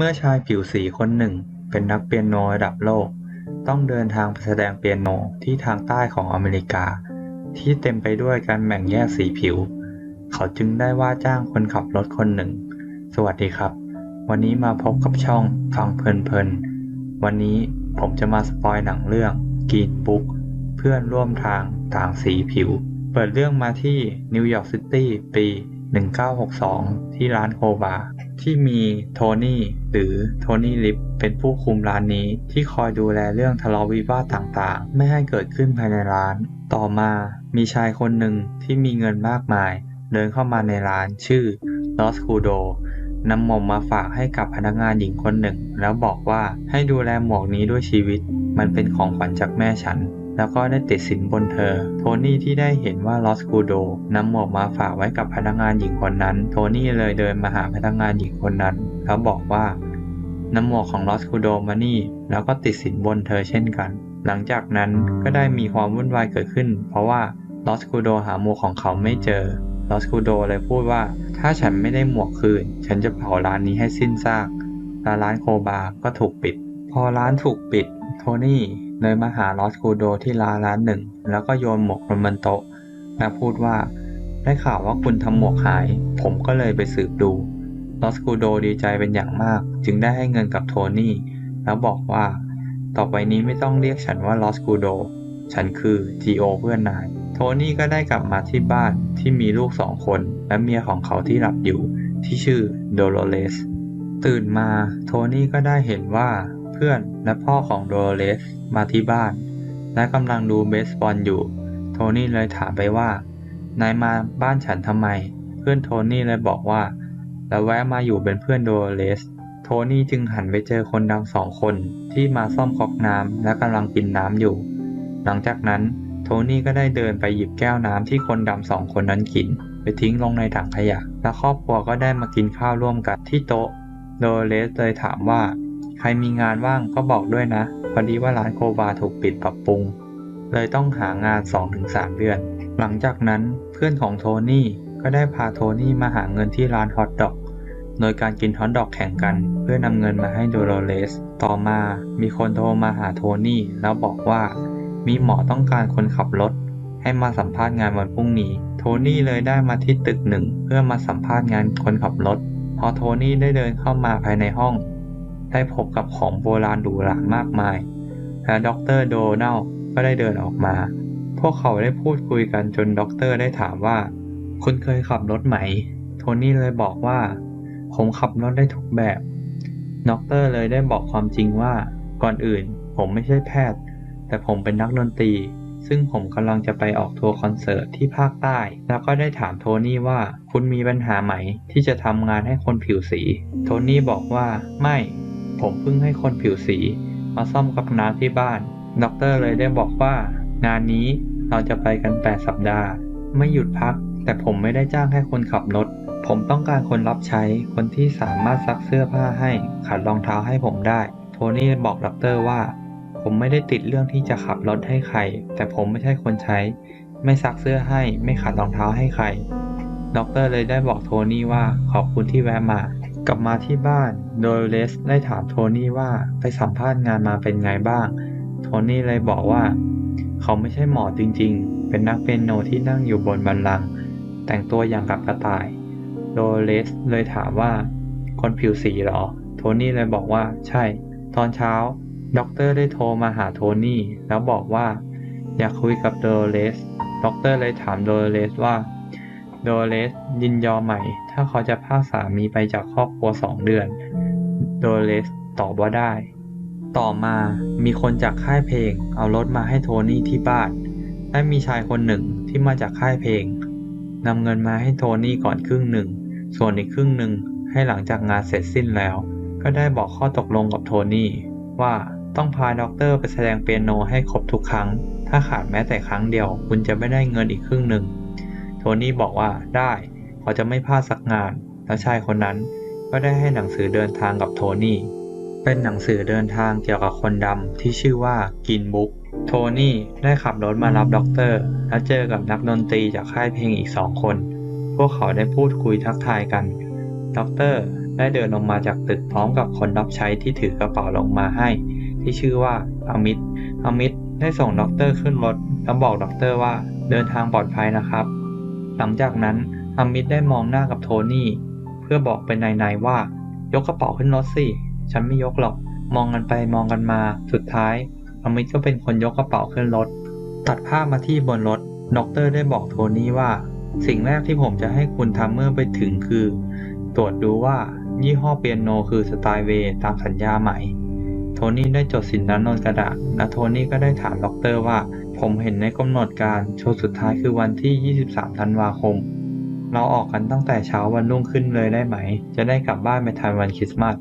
เมื่อชายผิวสีคนหนึ่งเป็นนักเปียโนระดับโลก ต้องเดินทางไปแสดงเปียโนที่ทางใต้ของอเมริกา ที่เต็มไปด้วยการแบ่งแยกสีผิว เขาจึงได้ว่าจ้างคนขับรถคนหนึ่ง สวัสดีครับ วันนี้มาพบกับช่องฟังเพลินๆ วันนี้ผมจะมาสปอยหนังเรื่องกีนบุ๊กเพื่อนร่วมทางต่างสีผิว เปิดเรื่องมาที่นิวยอร์กซิตี้ปี 1962 ที่ร้านโคบา ที่มีโทนี่หรือโทนี่ลิฟเป็นผู้คุมร้านนี้ที่คอยดูแลเรื่องทะเลาะวิวาทต่างๆ ไม่ให้เกิดขึ้นภายในร้าน ต่อมามีชายคนหนึ่งที่มีเงินมากมาย เดินเข้ามาในร้านชื่อลอสคูโดนำหมวกมาฝากให้กับพนักงานหญิงคนหนึ่ง แล้วบอกว่าให้ดูแลหมวกนี้ด้วยชีวิต มันเป็นของขวัญจากแม่ฉัน แล้วก็ได้ติดสินบนเธอ โทนี่ที่ได้เห็นว่าลอสกูโดนำหมวกมาฝากไว้กับพนักงานหญิงคนนั้น โทนี่เลยเดินมาหาพนักงานหญิงคนนั้น แล้วบอกว่านำหมวกของลอสกูโดมานี่ แล้วก็ติดสินบนเธอเช่นกัน หลังจากนั้นก็ได้มีความวุ่นวายเกิดขึ้น เพราะว่าลอสกูโดหาหมวกของเขาไม่เจอลอสคูโดเลยพูดว่า ถ้าฉันไม่ได้หมวกคืน ฉันจะเผาร้านนี้ให้สิ้นซากและร้านโคบาก็ถูกปิด พอร้านถูกปิด โทนี่ เลยมาหาลอสคูโดที่ร้านร้านหนึ่ง แล้วก็โยนหมวกลงบนโต๊ะและพูดว่า ได้ข่าวว่าคุณทำหมวกหาย ผมก็เลยไปสืบดูลอสคูโดดีใจเป็นอย่างมาก จึงได้ให้เงินกับโทนี่ แล้วบอกว่า ต่อไปนี้ไม่ต้องเรียกฉันว่าลอสคูโดฉันคือจีโอเพื่อนนาย โทนี่ก็ได้กลับมาที่บ้านที่มีลูกสองคนและเมียของเขาที่หลับอยู่ที่ชื่อโดโลเลสตื่นมาโทนี่ก็ได้เห็นว่า พื่อนและพ่อของโดโลเลสมาที่บ้าน และกำลังดูเบสบอลอยู่ โทนี่เลยถามไปว่า นายมาบ้านฉันทำไม เพื่อนโทนี่เลยบอกว่าแล้วแวะมาอยู่เป็นเพื่อนโดโลเลส โทนี่จึงหันไปเจอคนดำสองคนที่มาซ่อมก๊อกน้ำและกำลังกินน้ำอยู่ หลังจากนั้นโทนี่ก็ได้เดินไปหยิบแก้วน้ำที่คนดำสองคนนั้นกิน ไปทิ้งลงในถังขยะ และครอบครัวก็ได้มากินข้าวร่วมกันที่โต๊ะโดเลสเลยถามว่า ใครมีงานว่างก็บอกด้วยนะ พอดีว่าร้านโคบาถูกปิดปรับปรุง เลยต้องหางาน 2-3 เดือน หลังจากนั้นเพื่อนของโทนี่ก็ได้พาโทนี่มาหาเงินที่ร้านฮอทดอก โดยการกินฮอทดอกแข่งกัน เพื่อนำเงินมาให้โดโลเลส ต่อมามีคนโทรมาหาโทนี่แล้วบอกว่า มีหมอต้องการคนขับรถ ให้มาสัมภาษณ์งานวันพรุ่งนี้ โทนี่เลยได้มาที่ตึกหนึ่งเพื่อมาสัมภาษณ์งานคนขับรถ พอโทนี่ได้เดินเข้ามาภายในห้อง ได้พบกับของโบราณหรูหรามากมาย และด็อกเตอร์โดนัลก็ได้เดินออกมา พวกเขาได้พูดคุยกันจนด็อกเตอร์ได้ถามว่า คุณเคยขับรถไหม โทนี่เลยบอกว่า ผมขับรถได้ทุกแบบด็อกเตอร์เลยได้บอกความจริงว่า ก่อนอื่น ผมไม่ใช่แพทย์ แต่ผมเป็นนักดนตรี ซึ่งผมกำลังจะไปออกทัวร์คอนเสิร์ตที่ภาคใต้ แล้วก็ได้ถามโทนี่ว่า คุณมีปัญหาไหมที่จะทำงานให้คนผิวสี โทนี่บอกว่า ไม่ ผมเพิ่งให้คนผิวสีมาซ่อมกับน้ำที่บ้าน ด็อกเตอร์เลยได้บอกว่า งานนี้เราจะไปกัน 8 สัปดาห์ ไม่หยุดพัก แต่ผมไม่ได้จ้างให้คนขับรถ ผมต้องการคนรับใช้ คนที่สามารถซักเสื้อผ้าให้ ขัดรองเท้าให้ผมได้ โทนี่บอกด็อกเตอร์ว่า ผมไม่ได้ติดเรื่องที่จะขับรถให้ใคร แต่ผมไม่ใช่คนใช้ ไม่ซักเสื้อให้ ไม่ขัดรองเท้าให้ใครด็อกเตอร์เลยได้บอกโทนี่ว่าขอบคุณที่แวะมา กลับมาที่บ้าน โดยเลสได้ถามโทนี่ว่าไปสัมภาษณ์งานมาเป็นไงบ้าง โทนี่เลยบอกว่า เขาไม่ใช่หมอจริงๆ เป็นนักเปียโนที่นั่งอยู่บนบันลัง แต่งตัวอย่างกับกระต่าย โดยเลสเลยถามว่า คนผิวสีเหรอ โทนี่เลยบอกว่า ใช่ ตอนเช้าด็อกเตอร์ได้โทรมาหาโทนี่แล้วบอกว่า อยากคุยกับโดเลสด็อกเตอร์เลยถามโดเลสว่า โดเลสยินยอมไหม่ ถ้าเขาจะพาสามีไปจากครอบครัวสองเดือน โดเลสตอบว่าได้ ต่อมามีคนจากค่ายเพลง เอารถมาให้โทนี่ที่บ้านและมีชายคนหนึ่งที่มาจากค่ายเพลงนำเงินมาให้โทนี่ก่อนครึ่งหนึ่ง ส่วนอีกครึ่งหนึ่งให้หลังจากงานเสร็จสิ้นแล้ว ก็ได้บอกข้อตกลงกับโทนี่ว่าต้องพาด็อกเตอร์ไปแสดงเปียโนให้ครบทุกครั้ง ถ้าขาดแม้แต่ครั้งเดียว คุณจะไม่ได้เงินอีกครึ่งหนึ่ง โทนี่บอกว่าได้เขาจะไม่พลาดสักงาน แล้วชายคนนั้นก็ได้ให้หนังสือเดินทางกับโทนี่ เป็นหนังสือเดินทางเกี่ยวกับคนดำที่ชื่อว่ากินบุ๊ก โทนี่ได้ขับรถมารับด็อกเตอร์ และเจอกับนักดนตรีจากค่ายเพลงอีกสองคน พวกเขาได้พูดคุยทักทายกัน ด็อกเตอร์ได้เดินลงมาจากตึกพร้อมกับคนรับใช้ที่ถือกระเป๋าลงมาให้ ที่ชื่อว่าอามิดอามิดได้ส่งด็อกเตอร์ขึ้นรถแล้วบอกด็อกเตอร์ว่าเดินทางปลอดภัยนะครับ หลังจากนั้นอามิดได้มองหน้ากับโทนี่ เพื่อบอกเป็นในๆว่า ยกกระเป๋าขึ้นรถสิ ฉันไม่ยกหรอก มองกันไปมองกันมา สุดท้ายอามิดก็เป็นคนยกกระเป๋าขึ้นรถ ตัดภาพมาที่บนรถด็อกเตอร์ได้บอกโทนี่ว่า สิ่งแรกที่ผมจะให้คุณทำเมื่อไปถึงคือ ตรวจดูว่ายี่ห้อเปียโนคือสไตล์เวตามสัญญาไหม โทนี่ได้จดสินนั้นบนกระดาษและโทนี่ก็ได้ถามด็อกเตอร์ว่า ผมเห็นในกำหนดการโชว์สุดท้ายคือวันที่ 23 ธันวาคม เราออกกันตั้งแต่เช้าวันรุ่งขึ้นเลยได้ไหม จะได้กลับบ้านไปทันวันคริสต์มาส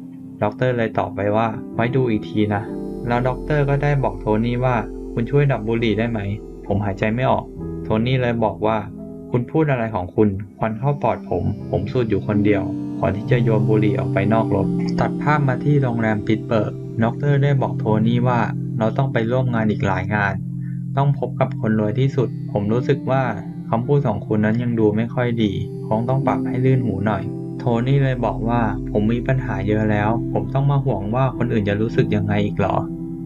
ด็อกเตอร์เลยตอบไปว่า ไว้ดูอีกทีนะ แล้วด็อกเตอร์ก็ได้บอกโทนี่ว่าคุณช่วยดับบุหรี่ได้ไหม ผมหายใจไม่ออก โทนี่เลยบอกว่า คุณพูดอะไรของคุณควันเข้าปอดผม ผมสูดอยู่คนเดียวก่อนที่จะโยนบุหรี่ออกไปนอกรถ ตัดภาพมาที่โรงแรมปิตเบิร์กด็อกเตอร์ได้บอกโทนี่ว่าเราต้องไปร่วมงานอีกหลายงาน ต้องพบกับคนรวยที่สุด ผมรู้สึกว่าคำพูดของคุณนั้นยังดูไม่ค่อยดี คงต้องปรับให้ลื่นหูหน่อย โทนี่เลยบอกว่าผมมีปัญหาเยอะแล้ว ผมต้องมาห่วงว่าคนอื่นจะรู้สึกยังไงอีกหรอ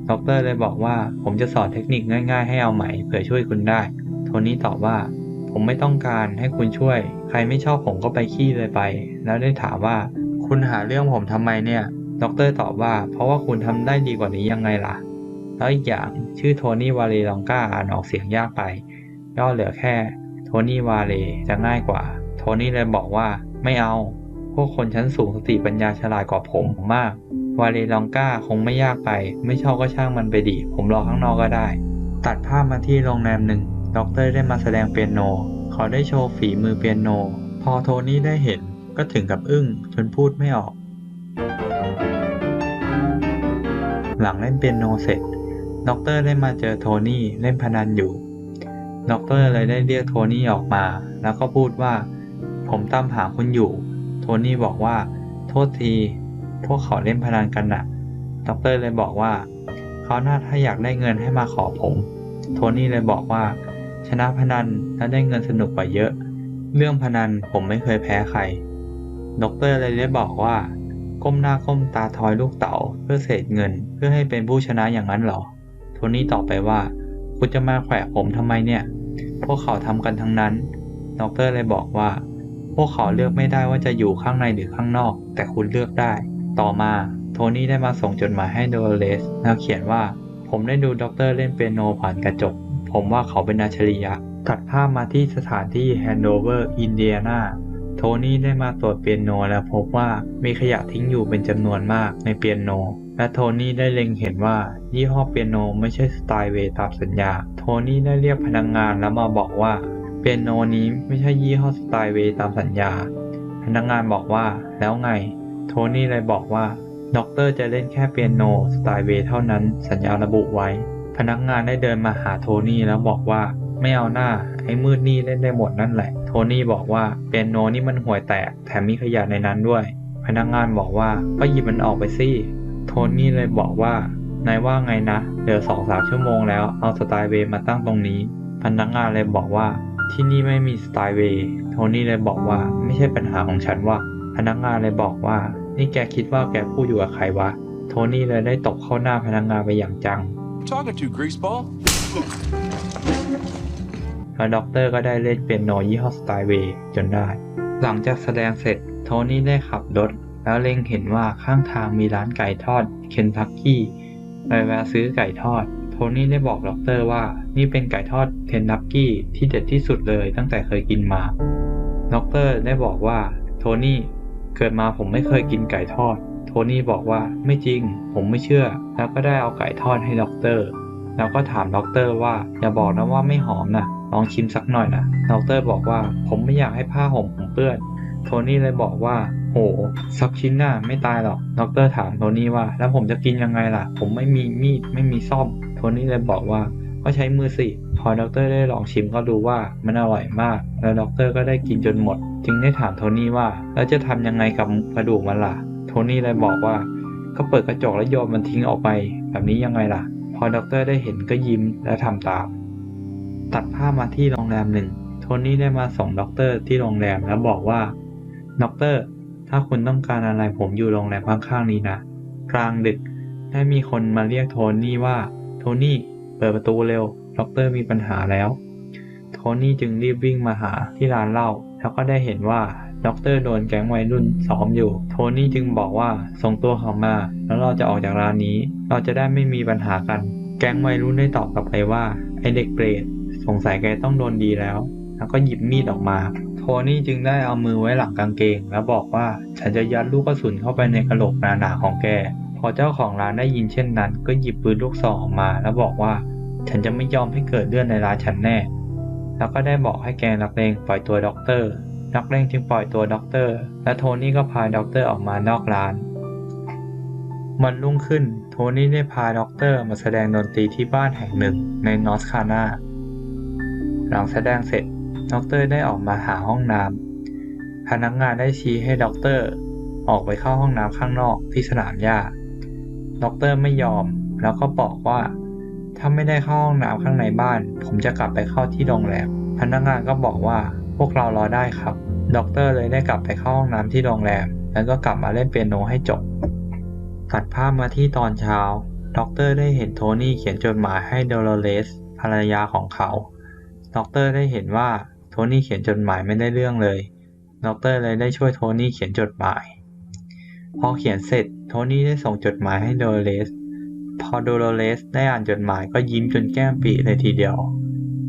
ด็อกเตอร์เลยบอกว่าผมจะสอนเทคนิคง่าย ๆ ให้เอาใหม่เผื่อช่วยคุณได้ โทนี่ตอบว่า ผมไม่ต้องการให้คุณช่วย ใครไม่ชอบผมก็ไปขี้เลยไป แล้วได้ถามว่า คุณหาเรื่องผมทำไมเนี่ยด็อกเตอร์ตอบว่า เพราะว่าคุณทำได้ดีกว่านี้ยังไงล่ะ แล้วอีกอย่างชื่อโทนี่วาเลลองกาอ่านออกเสียงยากไปย่อเหลือแค่โทนี่วาเลจะง่ายกว่า โทนี่เลยบอกว่าไม่เอา พวกคนชั้นสูงสติปัญญาฉลาดกว่าผมมาก วาเลลองกาคงไม่ยากไป ไม่ชอบก็ช่างมันไปดิผมรอข้างนอกก็ได้ ตัดภาพมาที่โรงแรมหนึ่งด็อกเตอร์ได้มาแสดงเปียโน เขาได้โชว์ฝีมือเปียโน พอโทนี่ได้เห็นก็ถึงกับอึ้งจนพูดไม่ออก หลังเล่นเปียโนเสร็จ ด็อกเตอร์ได้มาเจอโทนี่เล่นพนันอยู่ด็อกเตอร์เลยได้เรียกโทนี่ออกมา แล้วก็พูดว่า ผมตามหาคุณอยู่ โทนี่บอกว่า โทษที พวกเขาเล่นพนันกันน่ะด็อกเตอร์เลยบอกว่า เขาหน้าถ้าอยากได้เงินให้มาขอผม โทนี่เลยบอกว่า ชนะพนันแล้วได้เงินสนุกกว่าเยอะ เรื่องพนันผมไม่เคยแพ้ใครด็อกเตอร์เลยได้บอกว่า ก้มหน้าก้มตาทอยลูกเต๋าเพื่อเศษเงินเพื่อให้เป็นผู้ชนะอย่างนั้นเหรอ โทนี่ตอบไปว่า คุณจะมาแขวะผมทำไมเนี่ย พวกเขาทำกันทั้งนั้นด็อกเตอร์เลยบอกว่า พวกเขาเลือกไม่ได้ว่าจะอยู่ข้างในหรือข้างนอก แต่คุณเลือกได้ ต่อมาโทนี่ได้มาส่งจดหมายให้โดเลสแล้วเขียนว่า ผมได้ดูด็อกเตอร์เล่นเปียโนผ่านกระจก ผมว่าเขาเป็นอัจฉริยะ ตัดภาพมาที่สถานที่แฮนโดเวอร์ อินเดียนา โทนี่ได้มาตรวจเปียโนและพบว่ามีขยะทิ้งอยู่เป็นจำนวนมากในเปียโน และโทนี่ได้เล็งเห็นว่ายี่ห้อเปียโนไม่ใช่สไตล์เวตามสัญญา โทนี่ได้เรียกพนักงงานแล้วมาบอกว่าเปียโนนี้ไม่ใช่ยี่ห้อสไตล์เวตามสัญญา พนักงานบอกว่าแล้วไง โทนี่เลยบอกว่าด็อกเตอร์จะเล่นแค่เปียโนสไตล์เวเท่านั้นสัญญาระบุไว้ พนักงานได้เดินมาหาโทนี่แล้วบอกว่า ไม่เอาหน้า ไอ้มืดนี่เล่นได้หมดนั่นแหละ โทนี่บอกว่าเปียโนนี่มันห่วยแตก แถมมีขยะในนั้นด้วย พนักงานบอกว่าก็หยิบมันออกไปสิ โทนี่เลยบอกว่านายว่าไงนะ เหลือสองสามชั่วโมงแล้ว เอาสไตล์เวมาตั้งตรงนี้ พนักงานเลยบอกว่าที่นี่ไม่มีสไตล์เวโทนี่เลยบอกว่าไม่ใช่ปัญหาของฉันว่า พนักงานเลยบอกว่า นี่แกคิดว่าแกพูดอยู่กับใครวะ โทนี่เลยได้ตบเข้าหน้าพนักงานไปอย่างจัง talking to, greaseball? แล้วด็อกเตอร์ก็ได้เล่นเปียโนยี่ห้อสไตล์เวย์จนได้ หลังจากแสดงเสร็จ โทนี่ได้ขับรถ แล้วเล็งเห็นว่าข้างทางมีร้านไก่ทอดเคนทักกี้เลยแวะซื้อไก่ทอด โทนี่ได้บอกด็อกเตอร์ว่านี่เป็นไก่ทอดเคนทักกี้ที่เด็ดที่สุดเลยตั้งแต่เคยกินมาด็อกเตอร์ได้บอกว่าโทนี่เกิดมาผมไม่เคยกินไก่ทอด โทนี่บอกว่าไม่จริง ผมไม่เชื่อ แล้วก็ได้เอาไก่ทอดให้ด็อกเตอร์ แล้วก็ถามด็อกเตอร์ว่าอย่าบอกนะว่าไม่หอมนะ ลองชิมสักหน่อยนะด็อกเตอร์บอกว่าผมไม่อยากให้ผ้าห่มผมเปื้อน โทนี่เลยบอกว่า โหสักชิ้นน่ะไม่ตายหรอกด็อกเตอร์ถามโทนี่ว่า แล้วผมจะกินยังไงล่ะ ผมไม่มีมีดไม่มีซ่อม โทนี่เลยบอกว่าก็ใช้มือสิ พอด็อกเตอร์ได้ลองชิมก็รู้ว่ามันอร่อยมาก แล้วด็อกเตอร์ก็ได้กินจนหมด จึงได้ถามโทนี่ว่า แล้วจะทำยังไงกับกระดูกมันล่ะ โทนี่เลยบอกว่า ก็เปิดกระจกแล้วโยนมันทิ้งออกไป แบบนี้ยังไงล่ะ พอด็อกเตอร์ได้เห็นก็ยิ้มและทำตาม ตัดภาพมาที่โรงแรมหนึ่งโทนี่ได้มาส่งด็อกเตอร์ที่โรงแรมแล้วบอกว่าด็อกเตอร์ถ้าคุณต้องการอะไรผมอยู่โรงแรมข้างๆนี้นะ กลางดึกได้มีคนมาเรียกโทนี่ว่าโทนี่เปิดประตูเร็วด็อกเตอร์มีปัญหาแล้ว โทนี่จึงรีบวิ่งมาหาที่ร้านเหล้าแล้วก็ได้เห็นว่าด็อกเตอร์โดนแก๊งวัยรุ่นซ้อมอยู่ โทนี่จึงบอกว่าส่งตัวเขามา แล้วเราจะออกจากร้านนี้ เราจะได้ไม่มีปัญหากัน แก๊งวัยรุ่นได้ตอบกลับไปว่าไอเด็กเปรต สงสัยแกต้องโดนดีแล้ว แล้วก็หยิบมีดออกมา โทนี่จึงได้เอามือไว้หลังกางเกง แล้วบอกว่าฉันจะยัดลูกกระสุนเข้าไปในกระโหลกหนาๆของแก พอเจ้าของร้านได้ยินเช่นนั้น ก็หยิบปืนลูกซองออกมา แล้วบอกว่า ฉันจะไม่ยอมให้เกิดเรื่องในร้านฉันแน่ แล้วก็ได้บอกให้แกนักเลงปล่อยตัวด็อกเตอร์ นักเลงจึงปล่อยตัวด็อกเตอร์ และโทนี่ก็พาด็อกเตอร์ออกมานอกร้านมันรุ่งขึ้น โทนี่ได้พาด็อกเตอร์มาแสดงดนตรีที่บ้านแห่งหนึ่งในนอสคานา หลังแสดงเสร็จด็อกเตอร์ได้ออกมาหาห้องน้ำพนักงานได้ชี้ให้ด็อกเตอร์ออกไปเข้าห้องน้ำข้างนอกที่สนามหญ้าด็อกเตอร์ไม่ยอมแล้วก็บอกว่า ถ้าไม่ได้เข้าห้องน้ำข้างในบ้าน ผมจะกลับไปเข้าที่โรงแรมพนักงานก็บอกว่าพวกเรารอได้ครับด็อกเตอร์เลยได้กลับไปเข้าห้องน้ำที่โรงแรม แล้วก็กลับมาเล่นเปียโนให้จบตัดภาพมาที่ตอนเช้าด็อกเตอร์ได้เห็นโทนี่เขียนจดหมายให้โดโลเรสภรรยาของเขา ด็อกเตอร์ได้เห็นว่าโทนี่เขียนจดหมายไม่ได้เรื่องเลยด็อกเตอร์เลยได้ช่วยโทนี่เขียนจดหมาย พอเขียนเสร็จโทนี่ได้ส่งจดหมายให้โดโลเรสพอโดโลเรสได้อ่านจดหมายก็ยิ้มจนแก้มปีเลยทีเดียว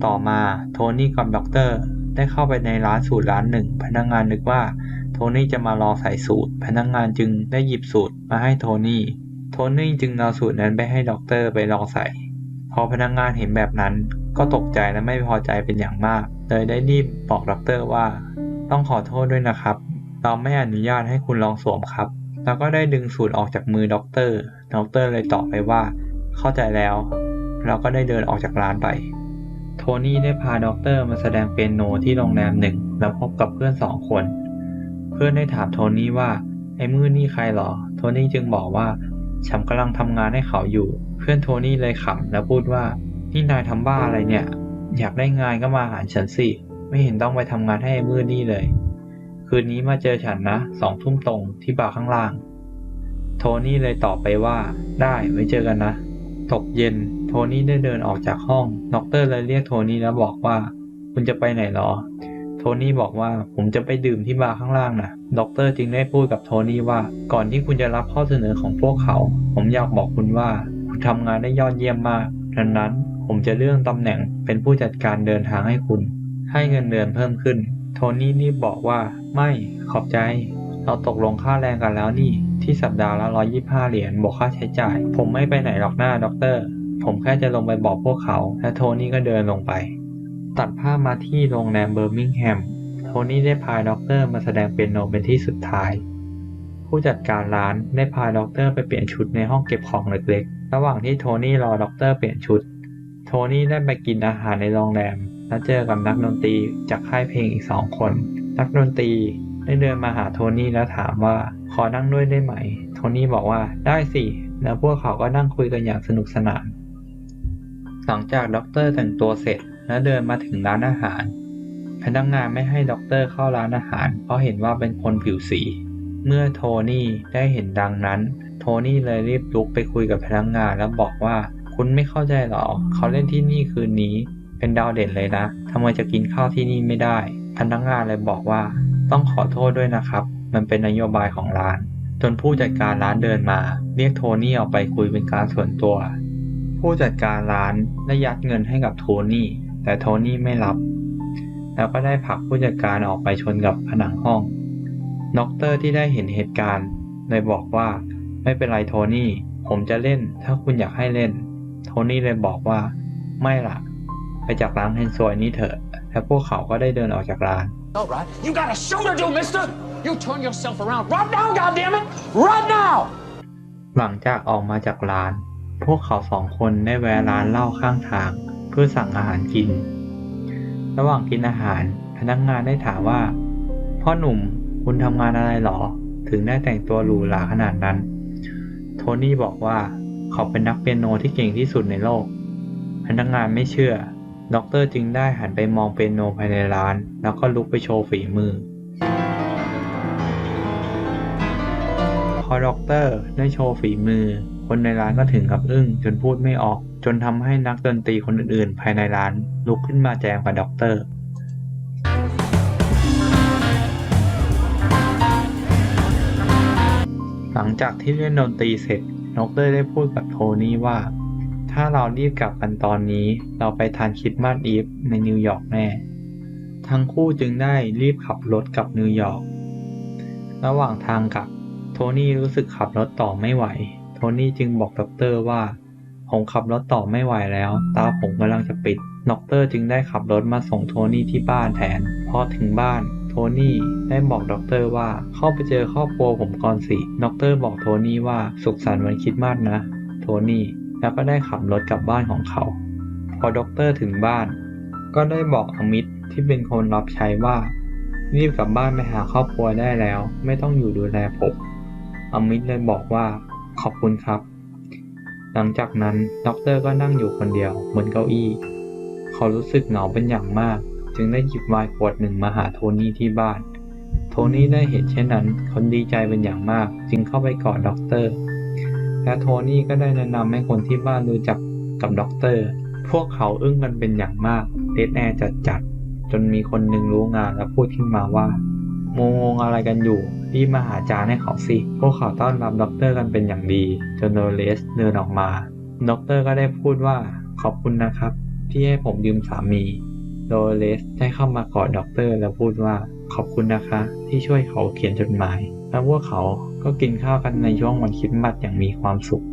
ต่อมาโทนี่กับด็อกเตอร์ได้เข้าไปในร้านสูตรร้านหนึ่ง พนักงานนึกว่าโทนี่จะมาลองใส่สูตร พนักงานจึงได้หยิบสูตรมาให้โทนี่ โทนี่จึงเอาสูตรนั้นไปให้ด็อกเตอร์ไปลองใส่ พอพนักงานเห็นแบบนั้น ก็ตกใจและไม่พอใจเป็นอย่างมาก เลยได้รีบบอกด็อกเตอร์ว่า ต้องขอโทษด้วยนะครับ เราไม่อนุญาตให้คุณลองสวมครับ แล้วก็ได้ดึงสูตรออกจากมือด็อกเตอร์ด็อกเตอร์เลยตอบไปว่า เข้าใจแล้วเราก็ได้เดินออกจากร้านไป โทนี่ได้พาด็อกเตอร์มาแสดงเปียโนที่โรงแรมหนึ่งแล้วพบกับเพื่อนสองคน เพื่อนได้ถามโทนี่ว่าไอ้มือนี่ใครหรอ โทนี่จึงบอกว่า ฉันกำลังทำงานให้เขาอยู่ เพื่อนโทนี่เลยขำแล้วพูดว่านี่นายทำบ้าอะไรเนี่ย อยากได้งานก็มาหาฉันสิ ไม่เห็นต้องไปทำงานให้มือนี่เลย คืนนี้มาเจอฉันนะสองทุ่มตรงที่บาร์ข้างล่าง โทนี่เลยตอบไปว่า ได้ไว้เจอกันนะ ตกเย็น โทนี่ได้เดินออกจากห้องด็อกเตอร์เลยเรียกโทนี่แล้วบอกว่า คุณจะไปไหนหรอ โทนี่บอกว่าผมจะไปดื่มที่บาร์ข้างล่างนะด็อกเตอร์จึงได้พูดกับโทนี่ว่า ก่อนที่คุณจะรับข้อเสนอของพวกเขา ผมอยากบอกคุณว่า คุณทำงานได้ยอดเยี่ยมมากดังนั้นผมจะเลื่อนตำแหน่งเป็นผู้จัดการเดินทางให้คุณ ให้เงินเดือนเพิ่มขึ้น โทนี่รีบบอกว่า ไม่ขอบใจ เราตกลงค่าแรงกันแล้วนี่ ที่สัปดาห์ละ 125 เหรียญบวกค่าใช้จ่าย ผมไม่ไปไหนหรอกหน้าด็อกเตอร์ผมแค่จะลงไปบอกพวกเขา และโทนี่ก็เดินลงไป ตัดภาพมาที่โรงแรมเบอร์มิงแฮม โทนี่ได้พาด็อกเตอร์มาแสดงเปียโนเป็นที่สุดท้าย ผู้จัดการร้านได้พาด็อกเตอร์ไปเปลี่ยนชุดในห้องเก็บของเล็กๆ ระหว่างที่โทนี่รอด็อกเตอร์เปลี่ยนชุด โทนี่ได้ไปกินอาหารในโรงแรม และเจอกับนักดนตรีจากค่ายเพลงอีกสองคน นักดนตรีได้เดินมาหาโทนี่แล้วถามว่าขอนั่งด้วยได้ไหม โทนี่บอกว่าได้สิ แล้วพวกเขาก็นั่งคุยกันอย่างสนุกสนาน หลังจากด็อกเตอร์แต่งตัวเสร็จ และเดินมาถึงร้านอาหาร พนักงานไม่ให้ด็อกเตอร์เข้าร้านอาหาร เพราะเห็นว่าเป็นคนผิวสี เมื่อโทนี่ได้เห็นดังนั้น โทนี่เลยรีบลุกไปคุยกับพนักงานแล้วบอกว่าคุณไม่เข้าใจหรอ เขาเล่นที่นี่คืนนี้ เป็นดาวเด่นเลยนะทำไมจะกินข้าวที่นี่ไม่ได้ พนักงานเลยบอกว่า ต้องขอโทษด้วยนะครับ มันเป็นนโยบายของร้าน จนผู้จัดการร้านเดินมา เรียกโทนี่ออกไปคุยเป็นการส่วนตัว ผู้จัดการร้านได้ยัดเงินให้กับโทนี่ แต่โทนี่ไม่รับ แล้วก็ได้ผลักผู้จัดการออกไปชนกับผนังห้องด็อกเตอร์ที่ได้เห็นเหตุการณ์เลยบอกว่าไม่เป็นไรโทนี่ ผมจะเล่น ถ้าคุณอยากให้เล่น โทนี่เลยบอกว่า ไม่ล่ะไปจากร้านเฮนซวยนี้เถอะ แล้วพวกเขาก็ได้เดินออกจากร้าน All right. You got a show to do, mister. You turn yourself around right now, goddammit. Right now. หลังจากออกมาจากร้าน พวกเขาสองคนได้แวะร้านเหล้าข้างทาง เพื่อสั่งอาหารกิน ระหว่างกินอาหารพนักงานได้ถามว่า พ่อหนุ่มคุณทำงานอะไรหรอ ถึงได้แต่งตัวหรูหราขนาดนั้น โทนี่บอกว่าเขาเป็นนักเปียโนที่เก่งที่สุดในโลก พนักงานไม่เชื่อด็อกเตอร์จึงได้หันไปมองเปียโนภายในร้าน แล้วก็ลุกไปโชว์ฝีมือ พอด็อกเตอร์ได้โชว์ฝีมือ คนในร้านก็ถึงกับอึ้งจนพูดไม่ออก จนทำให้นักดนตรีคนอื่นๆ ภายในร้าน ลุกขึ้นมาแจมกับด็อกเตอร์หลังจากที่เล่นดนตรีเสร็จด็อกเตอร์ได้พูดกับโทนี่ว่า ถ้าเรารีบกลับกันตอนนี้ เราไปทานคริสต์มาสอีฟในนิวยอร์กแน่ ทั้งคู่จึงได้รีบขับรถกลับนิวยอร์ก ระหว่างทางกลับ โทนี่รู้สึกขับรถต่อไม่ไหว ทนี่จึงบอกด็อกเตอร์ว่า ผมขับรถต่อไม่ไหวแล้ว ตาผมกำลังจะปิดด็อกเตอร์จึงได้ขับรถมาส่งโทนี่ที่บ้านแทนพอถึงบ้าน โทนี่ได้บอกด็อกเตอร์ว่าเข้าไปเจอครอบครัวผมก่อนสิด็อกเตอร์บอกโทนี่ว่าสุขสันต์วันคริดมากนะ โทนี่แล้วก็ได้ขับรถกลับบ้านของเขา พอด็อกเตอร์ถึงบ้าน ก็ได้บอกอมิตที่เป็นคนรับใช้ว่ารีบกลับบ้านไปหาครอบครัวได้แล้ว ไม่ต้องอยู่ดูแลผมอมิตเลยบอกว่า ขอบคุณครับ หลังจากนั้นด็อกเตอร์ก็นั่งอยู่คนเดียวบนเก้าอี้ เขารู้สึกเหงาเป็นอย่างมาก จึงได้หยิบไวน์ขวดหนึ่งมาหาโทนี่ที่บ้าน โทนี่ได้เห็นเช่นนั้นเขาดีใจเป็นอย่างมาก จึงเข้าไปกอดด็อกเตอร์ และโทนี่ก็ได้แนะนำให้คนที่บ้านรู้จักกับด็อกเตอร์ พวกเขาอึ้งกันเป็นอย่างมากเดดแอร์จัดจัดจนมีคนหนึ่งรู้งานและพูดขึ้นมาว่า งงอะไรกันอยู่รีบมาหาจานให้เขาสิ พวกเขาต้อนรับด็อกเตอร์กันเป็นอย่างดี จนโดเลสเดินออกมาด็อกเตอร์ก็ได้พูดว่าขอบคุณนะครับ ที่ให้ผมยืมสามี โดเลสได้เข้ามากอดด็อกเตอร์แล้วพูดว่าขอบคุณนะคะ ที่ช่วยเขาเขียนจดหมาย แล้วพวกเขาก็กินข้าวกันในช่วงวันคริสต์มาสอย่างมีความสุข